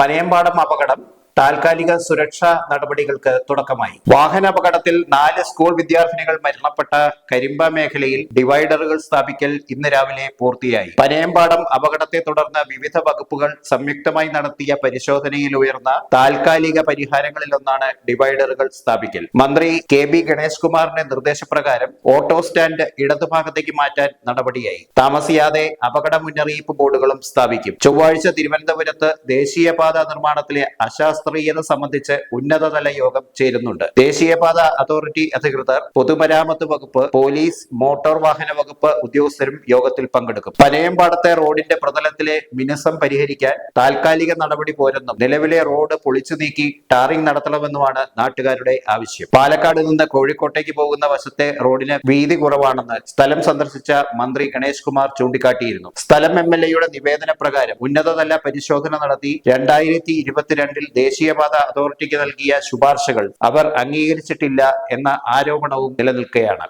പനയമ്പാടം അപകടം. താൽക്കാലിക സുരക്ഷാ നടപടികൾക്ക് തുടക്കമായി. വാഹനാപകടത്തിൽ നാല് സ്കൂൾ വിദ്യാർത്ഥിനികൾ മരണപ്പെട്ട കരിമ്പ മേഖലയിൽ ഡിവൈഡറുകൾ സ്ഥാപിക്കൽ ഇന്ന് രാവിലെ പൂർത്തിയായി. പനയമ്പാടം അപകടത്തെ തുടർന്ന് വിവിധ വകുപ്പുകൾ സംയുക്തമായി നടത്തിയ പരിശോധനയിൽ ഉയർന്ന താൽക്കാലിക പരിഹാരങ്ങളിലൊന്നാണ് ഡിവൈഡറുകൾ സ്ഥാപിക്കൽ. മന്ത്രി കെ ബി ഗണേഷ് കുമാറിന്റെ നിർദ്ദേശപ്രകാരം ഓട്ടോ സ്റ്റാൻഡ് ഇടതുഭാഗത്തേക്ക് മാറ്റാൻ നടപടിയായി. താമസിയാതെ അപകട മുന്നറിയിപ്പ് ബോർഡുകളും സ്ഥാപിക്കും. ചൊവ്വാഴ്ച തിരുവനന്തപുരത്ത് ദേശീയപാത നിർമ്മാണത്തിലെ അശാസ്ത്രീയത സംബന്ധിച്ച് ഉന്നതതല യോഗം ചേരുന്നുണ്ട്. ദേശീയപാത അതോറിറ്റി അധികൃതർ പൊതുമരാമത്ത് വകുപ്പ് പോലീസ് മോട്ടോർ വാഹന വകുപ്പ് ഉദ്യോഗസ്ഥരും യോഗത്തിൽ പങ്കെടുക്കും. പനയമ്പാടത്തെ റോഡിന്റെ പ്രതലത്തിലെ മിനുസം പരിഹരിക്കാൻ താൽക്കാലിക നടപടി പോരെന്നും നിലവിലെ റോഡ് പൊളിച്ചു നീക്കി ടാറിംഗ് നടത്തണമെന്നുമാണ് നാട്ടുകാരുടെ ആവശ്യം. പാലക്കാട് നിന്ന് കോഴിക്കോട്ടേക്ക് പോകുന്ന വശത്തെ റോഡിന് വീതി കുറവാണെന്ന് സ്ഥലം സന്ദർശിച്ച മന്ത്രി ഗണേഷ് കുമാർ ചൂണ്ടിക്കാട്ടിയിരുന്നു. സ്ഥലം എം എൽ എയുടെ നിവേദന പ്രകാരം ഉന്നതതല പരിശോധന നടത്തി രണ്ടായിരത്തി ഇരുപത്തിരണ്ടിൽ ദേശീയപാത അതോറിറ്റിക്ക് നൽകിയ ശുപാർശകൾ അവർ അംഗീകരിച്ചിട്ടില്ല എന്ന ആരോപണവും നിലനിൽക്കുകയാണ്.